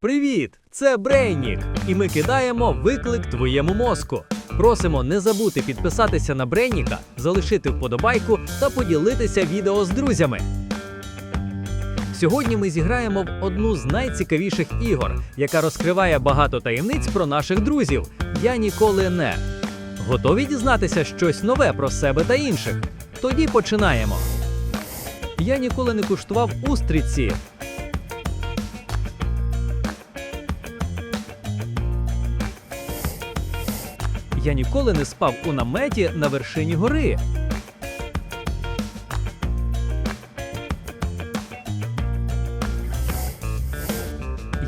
Привіт! Це Брейнік, і ми кидаємо виклик твоєму мозку. Просимо не забути підписатися на Брейніка, залишити вподобайку та поділитися відео з друзями. Сьогодні ми зіграємо в одну з найцікавіших ігор, яка розкриває багато таємниць про наших друзів. Я ніколи не. Готові дізнатися щось нове про себе та інших? Тоді починаємо. Я ніколи не куштував устриці. Я ніколи не спав у наметі на вершині гори.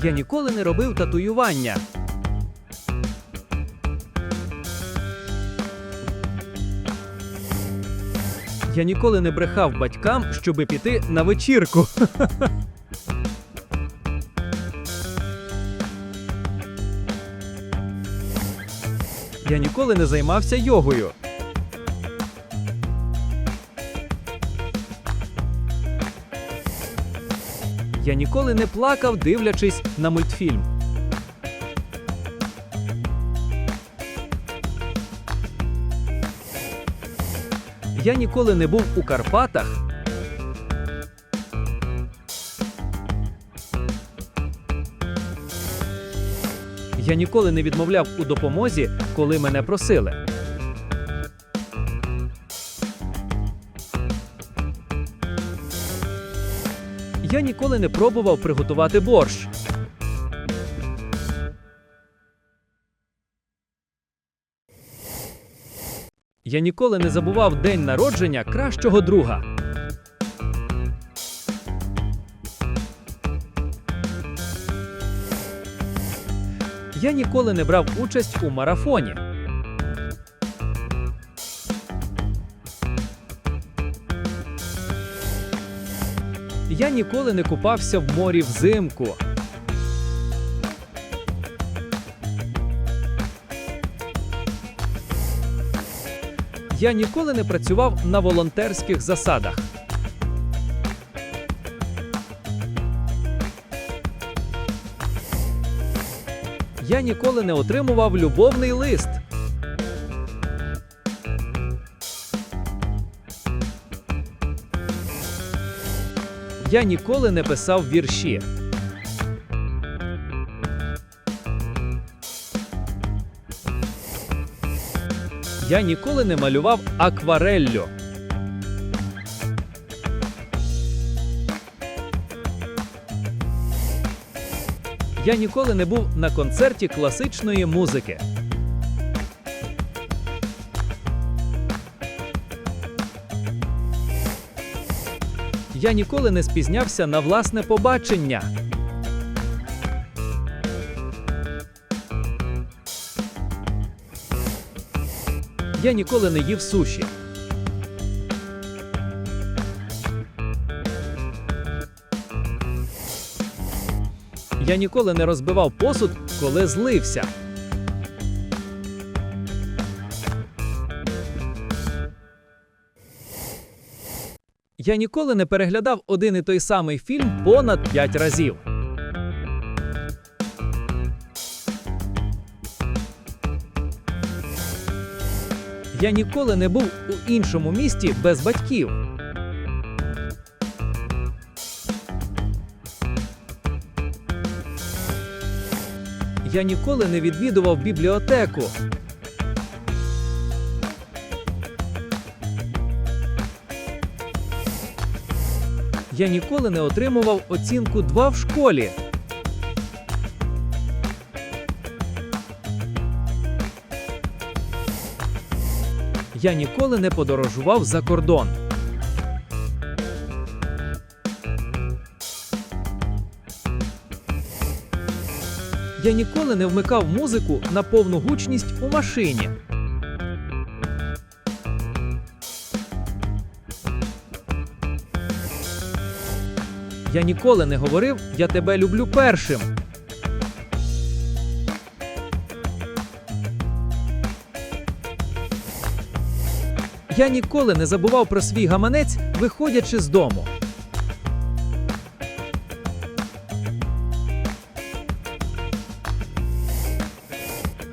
Я ніколи не робив татуювання. Я ніколи не брехав батькам, щоби піти на вечірку. Я ніколи не займався йогою. Я ніколи не плакав, дивлячись на мультфільм. Я ніколи не був у Карпатах. Я ніколи не відмовляв у допомозі, коли мене просили. Я ніколи не пробував приготувати борщ. Я ніколи не забував день народження кращого друга. Я ніколи не брав участь у марафоні. Я ніколи не купався в морі взимку. Я ніколи не працював на волонтерських засадах. Я ніколи не отримував любовний лист. Я ніколи не писав вірші. Я ніколи не малював аквареллю. Я ніколи не був на концерті класичної музики. Я ніколи не спізнявся на власне побачення. Я ніколи не їв суші. Я ніколи не розбивав посуд, коли злився. Я ніколи не переглядав один і той самий фільм понад 5 разів. Я ніколи не був у іншому місті без батьків. Я ніколи не відвідував бібліотеку. Я ніколи не отримував оцінку 2 в школі. Я ніколи не подорожував за кордон. Я ніколи не вмикав музику на повну гучність у машині. Я ніколи не говорив Я тебе люблю першим. Я ніколи не забував про свій гаманець, виходячи з дому.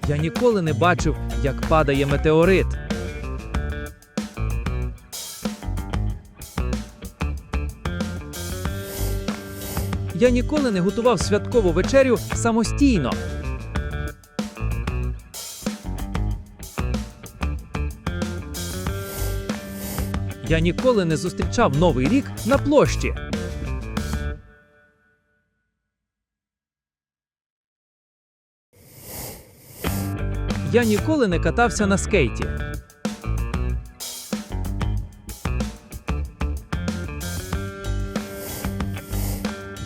Я ніколи не бачив, як падає метеорит. Я ніколи не готував святкову вечерю самостійно. Я ніколи не зустрічав Новий рік на площі. Я ніколи не катався на скейті.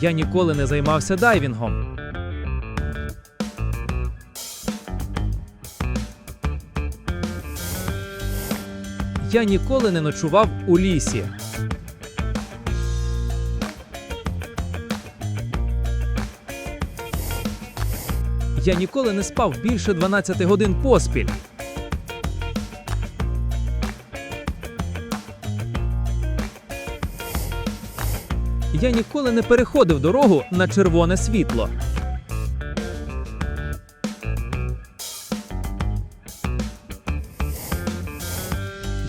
Я ніколи не займався дайвінгом. Я ніколи не ночував у лісі. Я ніколи не спав більше 12 годин поспіль. Я ніколи не переходив дорогу на червоне світло.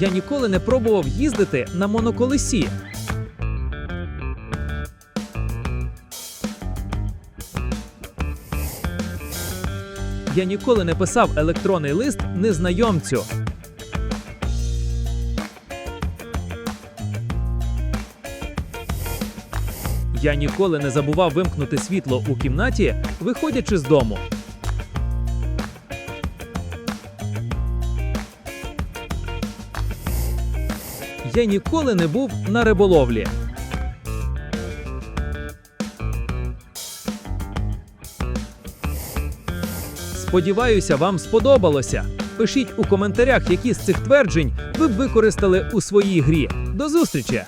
Я ніколи не пробував їздити на моноколесі. Я ніколи не писав електронний лист незнайомцю. Я ніколи не забував вимкнути світло у кімнаті, виходячи з дому. Я ніколи не був на риболовлі. Сподіваюся, вам сподобалося. Пишіть у коментарях, які з цих тверджень ви б використали у своїй грі. До зустрічі!